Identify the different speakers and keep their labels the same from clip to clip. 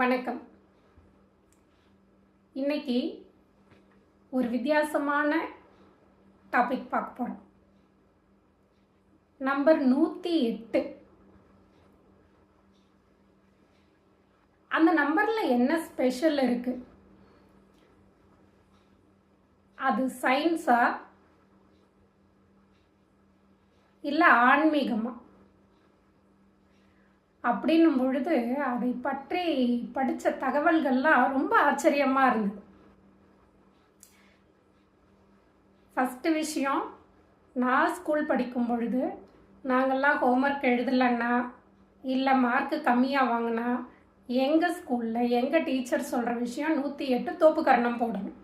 Speaker 1: வணக்கம். இன்னைக்கு ஒரு வித்தியாசமான டாபிக் பார்க்க போகிறோம் நம்பர் நூற்றி எட்டு. அந்த நம்பரில் என்ன ஸ்பெஷல் இருக்கு? அது சயின்ஸா இல்லை ஆன்மீகமாக அப்படின்னும் பொழுது அதை பற்றி படித்த தகவல்கள்லாம் ரொம்ப ஆச்சரியமாக இருந்தது. ஃபஸ்ட்டு விஷயம் நான் ஸ்கூல் படிக்கும் பொழுது நாங்கள்லாம் ஹோம்ஒர்க் எழுதலைன்னா இல்லை மார்க்கு கம்மியாக வாங்கினா எங்கள் ஸ்கூலில் எங்கள் டீச்சர் சொல்கிற விஷயம் நூற்றி எட்டு தோப்பு கரணம் போடணும்.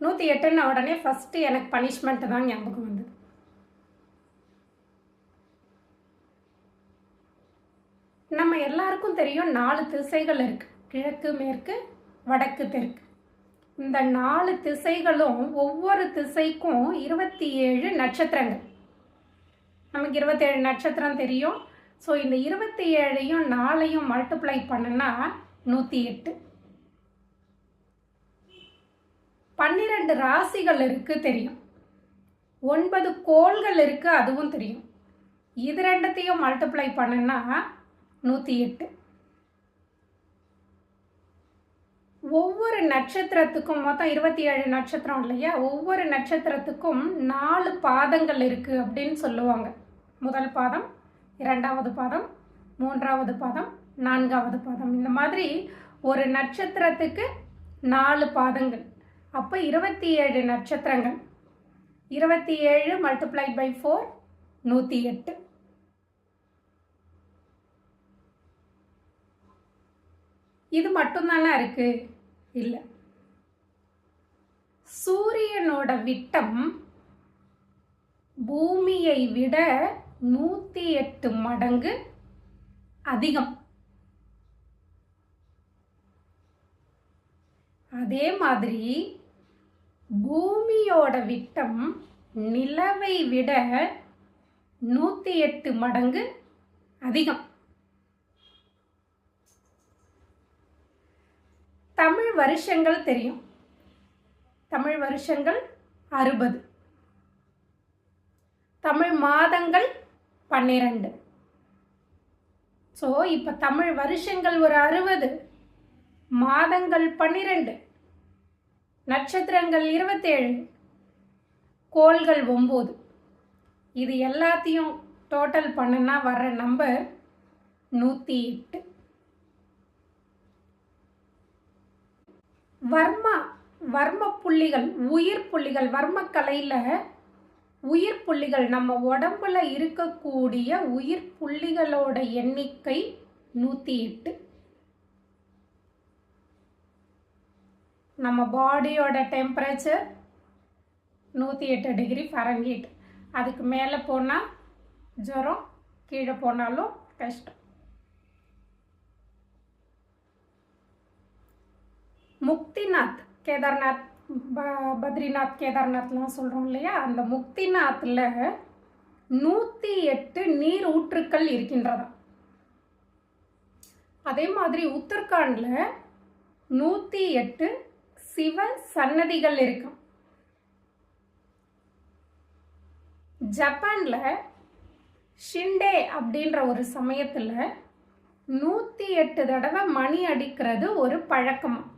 Speaker 1: நூற்றி எட்டுன்னு உடனே ஃபஸ்ட்டு எனக்கு பனிஷ்மெண்ட்டு தான் ஞாபகம் வந்து நம்ம எல்லாருக்கும் தெரியும் நாலு திசைகள் இருக்கு. கிழக்கு மேற்கு வடக்கு தெற்கு. இந்த நாலு திசைகளும் ஒவ்வொரு திசைக்கும் இருபத்தி ஏழு நட்சத்திரங்கள். நமக்கு இருபத்தேழு நட்சத்திரம் தெரியும். ஸோ இந்த இருபத்தி ஏழையும் நாலையும் மல்டிப்ளை பண்ணுனா நூற்றி எட்டு பன்னிரெண்டு ராசிகள் இருக்கு தெரியும். ஒன்பது கோள்கள் இருக்கு அதுவும் தெரியும். இது ரெண்டத்தையும் மல்டிப்ளை பண்ணுனா நூற்றி எட்டு. ஒவ்வொரு நட்சத்திரத்துக்கும் மொத்தம் இருபத்தி ஏழு நட்சத்திரம் இல்லையா? ஒவ்வொரு நட்சத்திரத்துக்கும் நாலு பாதங்கள் இருக்குது அப்படின்னு சொல்லுவாங்க. முதல் பாதம் இரண்டாவது பாதம் மூன்றாவது பாதம் நான்காவது பாதம். இந்த மாதிரி ஒரு நட்சத்திரத்துக்கு நாலு பாதங்கள். அப்போ இருபத்தி ஏழு நட்சத்திரங்கள். இருபத்தி ஏழு மல்டிப்ளை பை ஃபோர் நூற்றி எட்டு. இது மட்டும்தானே இருக்கு? இல்லை. சூரியனோட விட்டம் பூமியை விட நூற்றி எட்டு மடங்கு அதிகம். அதே மாதிரி பூமியோட விட்டம் நிலவை விட நூற்றி எட்டு மடங்கு அதிகம். தமிழ் வருஷங்கள் தெரியும். தமிழ் வருஷங்கள் அறுபது. தமிழ் மாதங்கள் பன்னிரண்டு. ஸோ இப்போ தமிழ் வருஷங்கள் ஒரு அறுபது மாதங்கள் பன்னிரெண்டு நட்சத்திரங்கள் இருபத்தேழு கோள்கள் ஒம்பது. இது எல்லாத்தையும் டோட்டல் பண்ணுனா வர்ற நம்பர் நூற்றி எட்டு. வர்ம வர்ம புள்ளிகள் உயிர் புள்ளிகள் வர்மக்கலையில் உயிர் புள்ளிகள் நம்ம உடம்புல இருக்கக்கூடிய உயிர் புள்ளிகளோட எண்ணிக்கை நூற்றி எட்டு. நம்ம பாடியோட டெம்பரேச்சர் நூற்றி எட்டு டிகிரி ஃபரன்ஹீட் அதுக்கு மேலே போனால் ஜுரம் கீழே போனாலும் கஷ்டம். முக்திநாத் கேதார்நாத் ப பத்ரிநாத் கேதார்நாத்லாம் சொல்கிறோம் இல்லையா? அந்த முக்திநாத்தில் நூற்றி எட்டு நீர் ஊற்றுக்கள் இருக்கின்றதா அதே மாதிரி உத்தரகாண்டில் நூற்றி எட்டு சிவ சன்னதிகள் இருக்கும். ஜப்பானில் ஷிண்டே அப்படின்ற ஒரு சமயத்தில் நூற்றி எட்டு தடவை மணி அடிக்கிறது ஒரு பழக்கமாக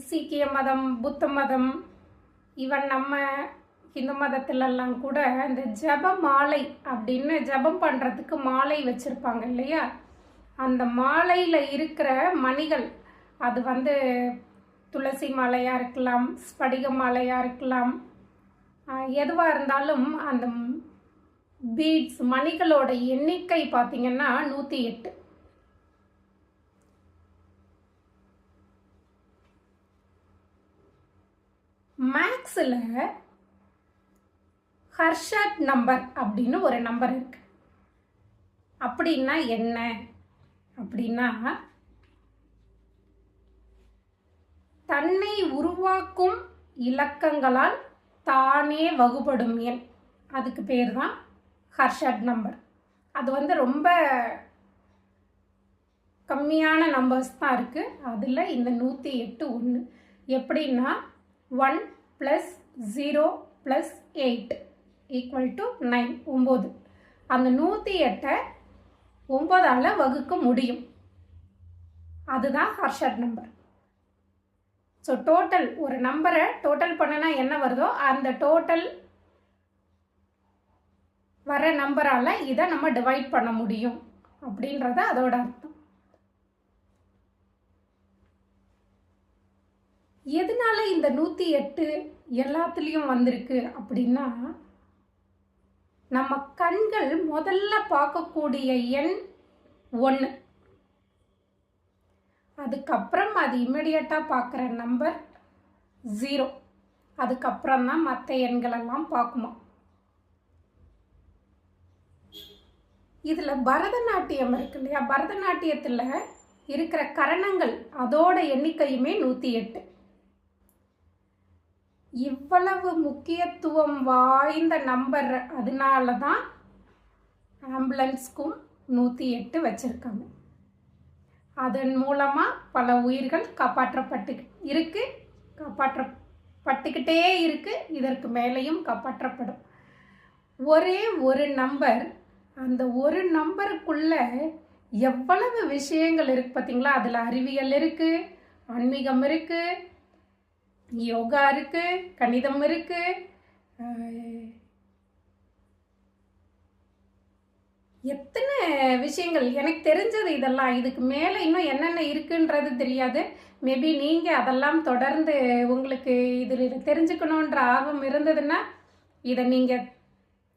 Speaker 1: சீக்கிய மதம் புத்த மதம் ஈவன் நம்ம இந்து மதத்திலெல்லாம் கூட இந்த ஜப மாலை அப்படின்னு ஜபம் பண்ணுறதுக்கு மாலை வச்சுருப்பாங்க இல்லையா? அந்த மாலையில் இருக்கிற மணிகள் அது வந்து துளசி மாலையாக இருக்கலாம் ஸ்படிக மாலையாக இருக்கலாம் எதுவாக இருந்தாலும் அந்த பீட்ஸ் மணிகளோட எண்ணிக்கை பார்த்திங்கன்னா நூற்றி எட்டு. மேக்ஸில் ஹர்ஷாட் நம்பர் அப்படின்னு ஒரு நம்பர் இருக்கு. அப்படின்னா என்ன? அப்படின்னா தன்னை உருவாக்கும் இலக்கங்களால் தானே வகுபடும் எண். அதுக்கு பேர் தான் ஹர்ஷட் நம்பர் அது வந்து ரொம்ப கம்மியான நம்பர்ஸ் தான் இருக்குது அதில் இந்த நூற்றி எட்டு ஒன்று எப்படின்னா one plus zero plus eight equal to nine ஒம்பது அந்த நூற்றி எட்டை ஒம்பதால் வகுக்க முடியும். அதுதான் ஹர்ஷர் நம்பர் ஸோ டோட்டல் ஒரு நம்பரை டோட்டல் பண்ணனா என்ன வருதோ அந்த டோட்டல் வர நம்பரால் இதை நம்ம டிவைட் பண்ண முடியும். அப்படின்றத அதோட எதனால இந்த நூற்றி எட்டு எல்லாத்துலேயும் வந்திருக்கு அப்படின்னா நம்ம கண்கள் முதல்ல பார்க்கக்கூடிய எண் ஒன்று அதுக்கப்புறம் அது இமிடியட்டாக பார்க்குற நம்பர் ஜீரோ அதுக்கப்புறம் தான் மற்ற எண்களெல்லாம் பார்க்குமா. இதில் பரதநாட்டியம் இருக்கு இல்லையா? பரதநாட்டியத்தில் இருக்கிற கரணங்கள் அதோட எண்ணிக்கையுமே நூற்றி எட்டு. இவ்வளவு முக்கியத்துவம் வாய்ந்த நம்பர் அதனால தான் ஆம்புலன்ஸ்க்கும் நூற்றி எட்டு வச்சுருக்காங்க. அதன் மூலமாக பல உயிர்கள் காப்பாற்றப்பட்டு இருக்கு காப்பாற்றப்பட்டுக்கிட்டே இருக்கு இதற்கு மேலேயும் காப்பாற்றப்படும். ஒரே ஒரு நம்பர் அந்த ஒரு நம்பருக்குள்ள எவ்வளவு விஷயங்கள் இருக்குது பார்த்தீங்களா அதில் அறிவியல் இருக்குது ஆன்மீகம் இருக்குது யோகா இருக்கு கணிதம் இருக்கு. எத்தனை விஷயங்கள்? எனக்கு தெரிஞ்சது இதெல்லாம். இதுக்கு மேலே இன்னும் என்னென்ன இருக்குன்றது தெரியாது. மேபி நீங்கள் அதெல்லாம் தொடர்ந்து உங்களுக்கு இதில் தெரிஞ்சுக்கணுன்ற ஆர்வம் இருந்ததுன்னா இதை நீங்கள்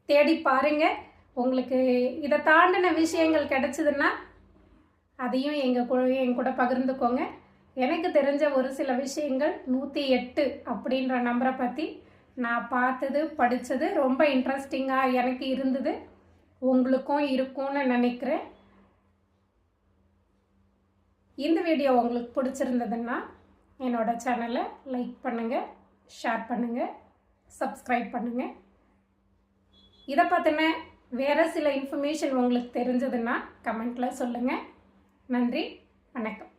Speaker 1: தேடி பாருங்கள் உங்களுக்கு இதை தாண்டின விஷயங்கள் கிடச்சிதுன்னா அதையும் எங்கள் கூட என் கூட பகிர்ந்துக்கோங்க. எனக்கு தெரிஞ்ச ஒரு சில விஷயங்கள் நூற்றி எட்டு அப்படின்ற நம்பரை பற்றி நான் பார்த்தது படித்தது ரொம்ப இன்ட்ரெஸ்டிங்காக எனக்கு இருந்தது. உங்களுக்கும் இருக்கும்னு நினைக்கிறேன். இந்த வீடியோ உங்களுக்கு பிடிச்சிருந்ததுன்னா என்னோட சேனலை லைக் பண்ணுங்கள் ஷேர் பண்ணுங்கள் சப்ஸ்கிரைப் பண்ணுங்கள் இதை பற்றின வேறு சில இன்ஃபர்மேஷன் உங்களுக்கு தெரிஞ்சதுன்னா கமெண்ட்டில் சொல்லுங்கள் நன்றி வணக்கம்.